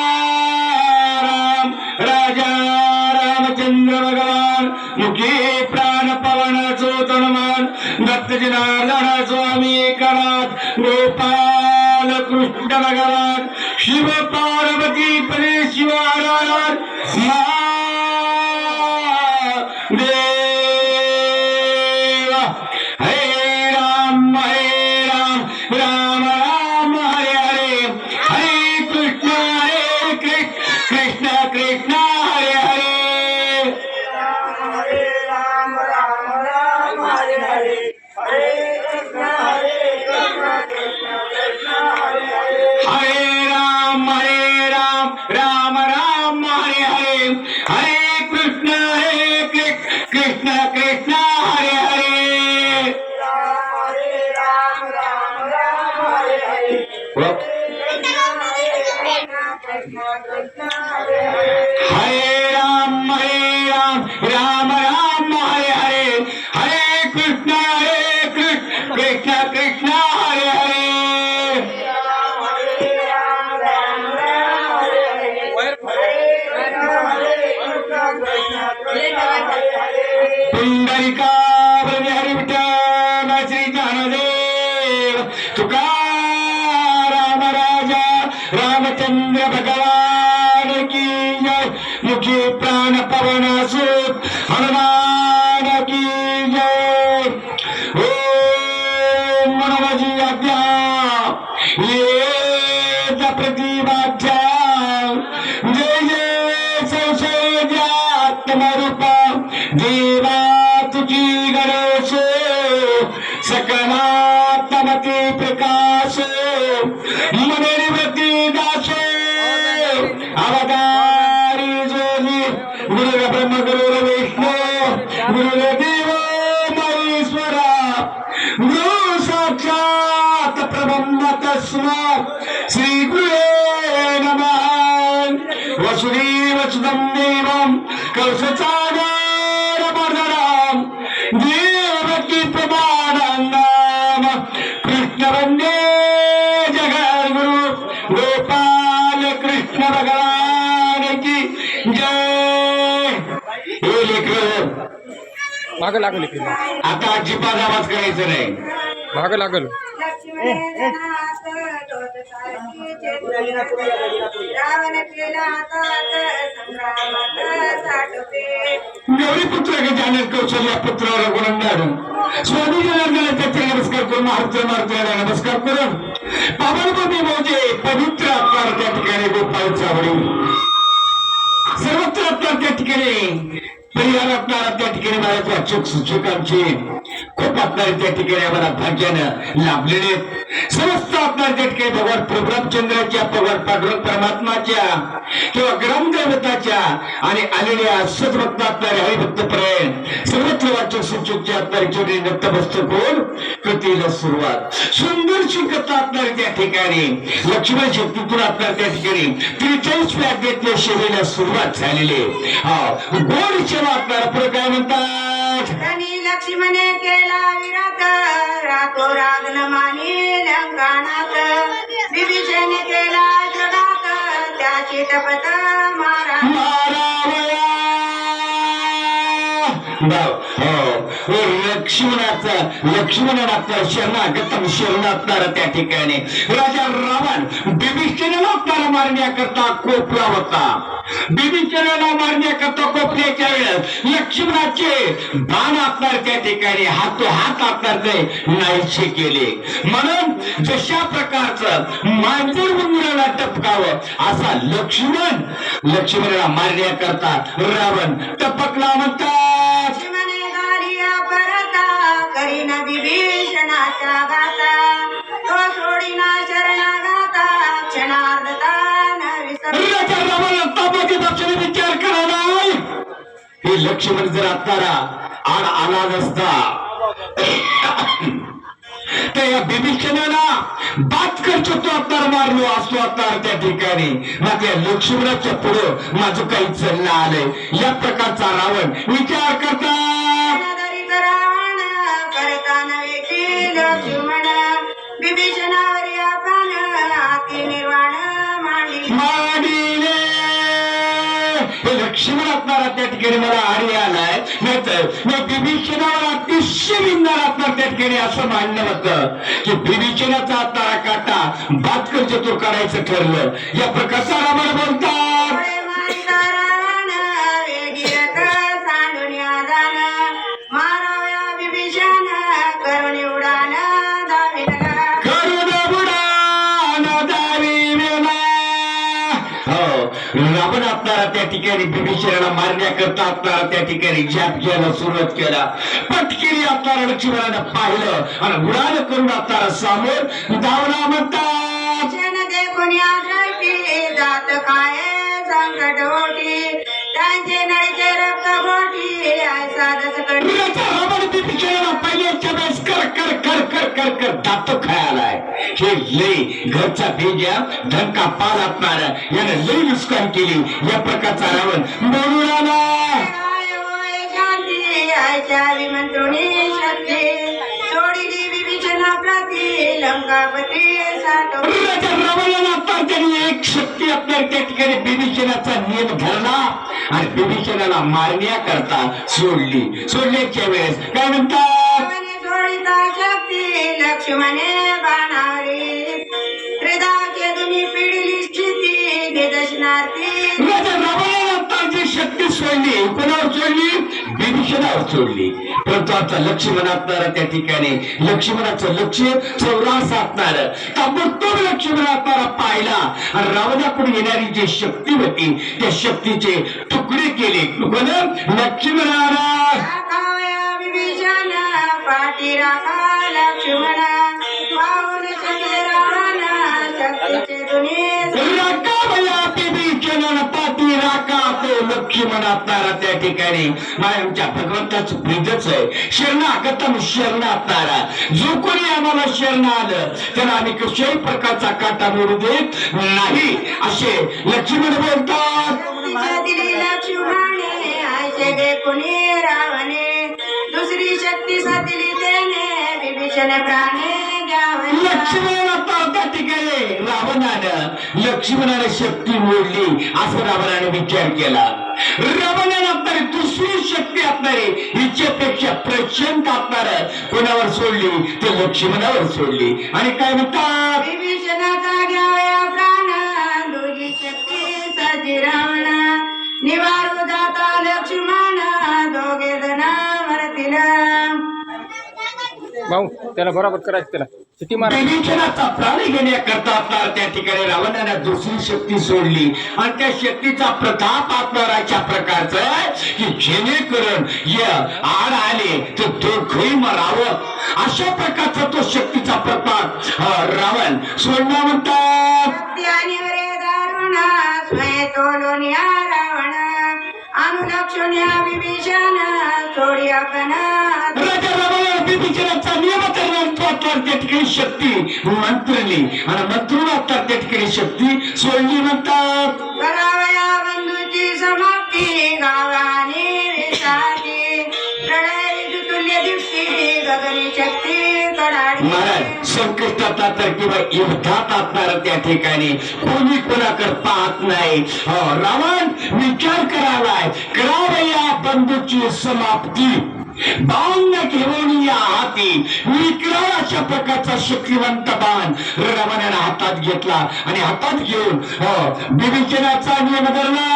राम राजा रामचंद्र भगवान मुखी प्राण पवनाचो तनुमान दत्त जनार्दन स्वामी एकनाथ गोपाल कृष्ण भगवान शिव पार्वती परे राम राम हरे हरे हरे कृष्ण हरे कृष्ण कृष्ण कृष्ण हरे हरे। राम राम विठ्ठल श्री ज्ञानदेव राजा रामचंद्र भगवान। संशयात्मरूपा देवा तुझी गणेश सकलात्मती प्रकाश मनोनिवृत्ती दास अवतारी जोगी गुरु ब्रह्म गुरु विष्णू गुरु देव महेश्वरा गुरु साक्षात प्रबंध तस्मात् श्री गुरु नमः. वसुदेव सुदम देवम देवं कौशचागर मर्दनाम देवकी प्रमाणनाम कृष्ण वंदे जगद्गुरु गोपाल कृष्ण भगवान की जय। हे लेकरं, मागं लागल आता अजिबात आवाज करायचा नाही. मागं लागल. रावण केला हातात संग्रामात साठवे गौरी पुत्र गजानन कौशल्य पुत्र रघुनंदन स्वामी जनार्दन त्याचे नमस्कार करून महाराज मारुतीला नमस्कार करून पावनपती म्हणजे पवित्र आत्मा त्या ठिकाणी गोपाळचा वडील सर्वत्र आत्मा त्या ठिकाणी परिवार असणारा त्या ठिकाणी मला वाचक सूचकांची खूप असणारे त्या ठिकाणी आम्हाला भाग्यानं लाभलेले आहेत. समस्त असणारे त्या ठिकाणी भगवान प्रभुरामचंद्राच्या पांडुरंग परमात्माच्या किंवा ग्रामदेवताच्या आणि आलेल्या सद्भक्त हरिभक्त पर्यंत सर्वत्र वाचक सूचकच्या असणारी चोरी होऊन कृतीला सुरुवात. सुंदरशी कथा असणार त्या ठिकाणी लक्ष्मण शक्तीतून असणार त्या ठिकाणी त्रेचाळीस अध्यायातल्या शेवेला सुरुवात झालेली हा गोड सेवा असणार पुढे काय म्हणतात? लक्ष्मणे केला विराकार रातो राग न माने लंकानात विभीषण केला जगात त्याची टपत मारा. लक्ष्मणाचं लक्ष्मणाचं शरणागतम शरणातणार त्या ठिकाणी. राजा रावण बिभीषणाला आपल्याला मारण्याकरता कोपला होता. बिभीषणाला मारण्याकरता कोपल्याच्या वेळेस लक्ष्मणाचे बाण आपणार त्या ठिकाणी हातो हात आपणार ते नाहीसे केले. म्हणून जशा प्रकारचं मांजर मुंगराला टपकावं असा लक्ष्मण लक्ष्मणाला मारण्याकरता रावण टपकला म्हणतात. करीन विभीषणाच्या गाता तो सोडीना शरणागाता क्षणार्धता पक्षाने विचार करा नाही. हे लक्ष्मण जर आत्तारा आड आला नसता तर या बिभीषणाला बात करतो तो अत्तार मारलो असतो अत्तार त्या ठिकाणी. मग या लक्ष्मणाच्या पुढं माझं काही चाललं आलंय. या प्रकारचा रावण विचार करतात. की लक्ष्मण विभीषणावर या प्राण हाती निर्वाण मांडली लक्ष्मण असणार त्या ठिकाणी मला आडी आलाय. नाहीतर मी बिभीषणावर अतिशय विंदार असणार त्या ठिकाणी असं मान्य होतं की विभीषणाचा असणारा काटा बातकर चतुर करायचं ठरलं. या प्रकारचा रावण बोलता ठिकाणी बिभीषणाला मारण्याकरता असणारा त्या ठिकाणी जाप घ्यायला सुरुवात केला पटकिरी असणारा लक्ष्मणानं पाहिलं आणि उडान करून असणारा समोर धावला दृष्टी, जात काय संकट त्यांचे नळीचे रक्त ऐसा वेळेस कर कर कर कर कर कर दात खायलाय हे लय घरचा भेज्या धक्का पाल असणार याने लय नुकसान केली या प्रकारचा रावण. बोलू आला. राजा रावणाला आता त्यांनी एक शक्ती आपल्या त्या ठिकाणी बिभीषणाचा नियम धरला. आणि बिभीषणाला मारण्याकरता सोडली. सोडल्याच्या वेळेस काय म्हणतात? लक्ष्मणे बाणारी. त्रिदाचे तुम्ही पिढली स्थिती निदर्शनार्थी जी शक्ती सोडली कोणावर सोडली? बिभीषणावर सोडली. परंतु आता लक्ष्मण असणार त्या ठिकाणी. लक्ष्मणाचं लक्ष चौरास असणार ताबडतोब लक्ष्मण असणारा पाहिला. आणि रावणाकडून येणारी जी शक्ती होती त्या शक्तीचे तुकडे केले. कोण? लक्ष्मणाला पाठी राखा लक्ष्मण पाहून सगळे रावण शक्तीचे दुनी राखावया बिभीषणाला पाठी राखा तो लक्ष्मण असणारा त्या ठिकाणी? आमच्या भगवंताचं प्रीतच आहे. शरण अगतम शरण असणारा जो कोणी आम्हाला शरण आलं त्याला आम्ही कशाही प्रकारचा काटा मोडू देत नाही. असे लक्ष्मण बोलतात. लक्ष्मणे कुणी रावणे. दुसरी शक्ती साधिली त्याने विभीषण प्राणे घ्यावे. लक्ष्मण आता त्या ठिकाणी रावणानं लक्ष्मणाने शक्ती मोडली. असं रावणाने विचार केला. रावणानं दुसरी शक्ती असणारी हिच्यापेक्षा प्रचंड असणार कोणावर सोडली? ते लक्ष्मणावर सोडली. आणि काय म्हणतात? विभीषणाचा घ्यावया प्राण दुजी शक्ती सजी रावण. निवारू जाता लक्ष्मण दोघे जण मरतील भाऊ त्याला बरोबर करायचं त्याला. किती मारा. विभीषणाचा प्राण घेण्याकरता असणार त्या ठिकाणी रावणानं दुसरी शक्ती सोडली. आणि त्या शक्तीचा प्रताप असणार अशा प्रकारचा की जेणेकरून या आड आले तर दोघही मरावं अशा प्रकारचा तो शक्तीचा प्रताप रावण सोडला म्हणतात. रावण. अनुलक्षून या विभीषण सोडी आपण. विभीषणाचा नियम करणार तो असणार त्या ठिकाणी शक्ती मंत्रली आणि मंत्रून असणार त्या ठिकाणी शक्ती. सोडली म्हणतात. करावया बंधूची समाप्ती गावाने विषादी प्रलय तुल्य दिवशी गगनी शक्ती कडाडी महाराज संकटात तर किंवा युद्धात असणार त्या ठिकाणी. कोणी कोणाकडे पाहत नाही. हो, रावण विचार करावाय करावया बंधूची समाप्ती. बाण घेऊन या हाती. विक्रम अशा प्रकारचा शक्तिवंत बाण रावणाने हातात घेतला आणि हातात घेऊन हो, बिभीषणाचा नियम धरला.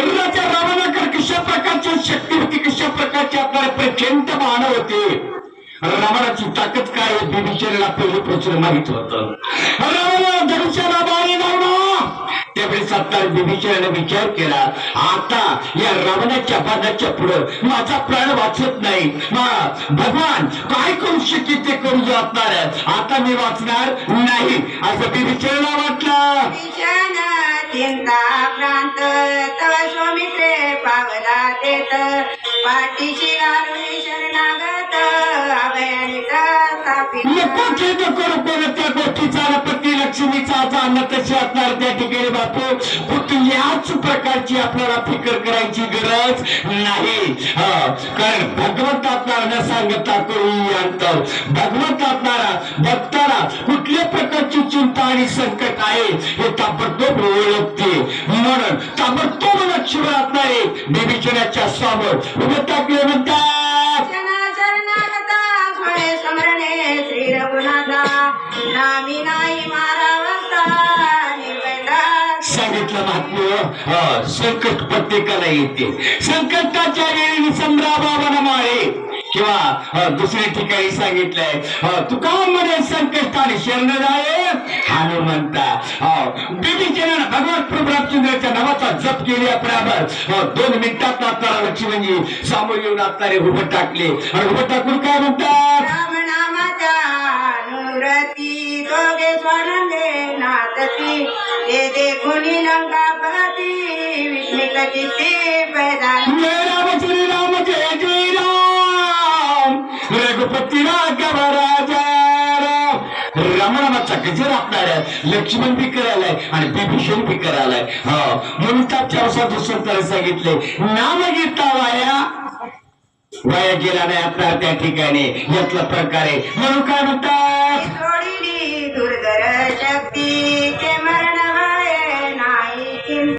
राजा कशा प्रकारची शक्ती होती कशा प्रकारचे आपल्याला प्रचंड बाण होते? रावणाची ताकद काय आहे बिभीषणाला पहिले प्रचुर माहीत होत. धनुष्याला लावणं. त्यावेळेस आता विचार केला आता या रावणाच्या बाणाच्या पुढे माझा प्राण वाचत नाही. भगवान काय करू शकेल ते करू वाचणार आता मी वाचणार नाही. असं बिभीषणाला वाटलं. विभीषण चिंता प्रांत तव सौमित्रे पावला देत. पाठीशी घालून नको खेद करू पण त्या गोष्टीचा पती लक्ष्मीचा ताचा अन्न तसे असणार त्या ठिकाणी बापू? याच प्रकारची आपल्याला फिकर करायची गरज नाही. कारण भगवंत सांगता करू अंत भगवंत भक्ताला कुठल्या प्रकारची चिंता आणि संकट आहे हे ताबडतोब ओळखते. म्हणून ताबडतोब लक्ष्मण असणारे देवीचनाच्या समोर उभे म्हणतात नामी नाही मारावस्ता सांगितलं महात्मा संकट प्रत्येकाला येते. संकटाच्या वेळी संभ्रामावन माळे किंवा दुसऱ्या ठिकाणी सांगितलंय तू तुका मध्ये संकट आणि शरण जाये हनुमंता। बिबीचरण भगवान प्रभू रामचंद्राच्या नावाचा जप केल्या बरोबर अ, दोन मिनिटात आपल्याला लक्ष्मणजी समोर येऊन आपणारे उभं टाकले. आणि उभं टाकून काय म्हणतात? राम नामाच्या अनुरती दोघे स्वानंदे नाचती ते देखून लंकापती विस्मित चित्ते पैदा जय राम जय जय राम. रघुपती राघव राजा राम रामरामाचा गजर आपणार आहे लक्ष्मण बी करायलाय आणि बिभीषण बी करायलाय. हो. म्हणून तापच्या वर्षात दुसरं सांगितले नाम घेता वाया. वाया गेला नाही आपणार त्या ठिकाणी. यातला प्रकार आहे. म्हणून काय म्हणतात? दुर्गर शक्ती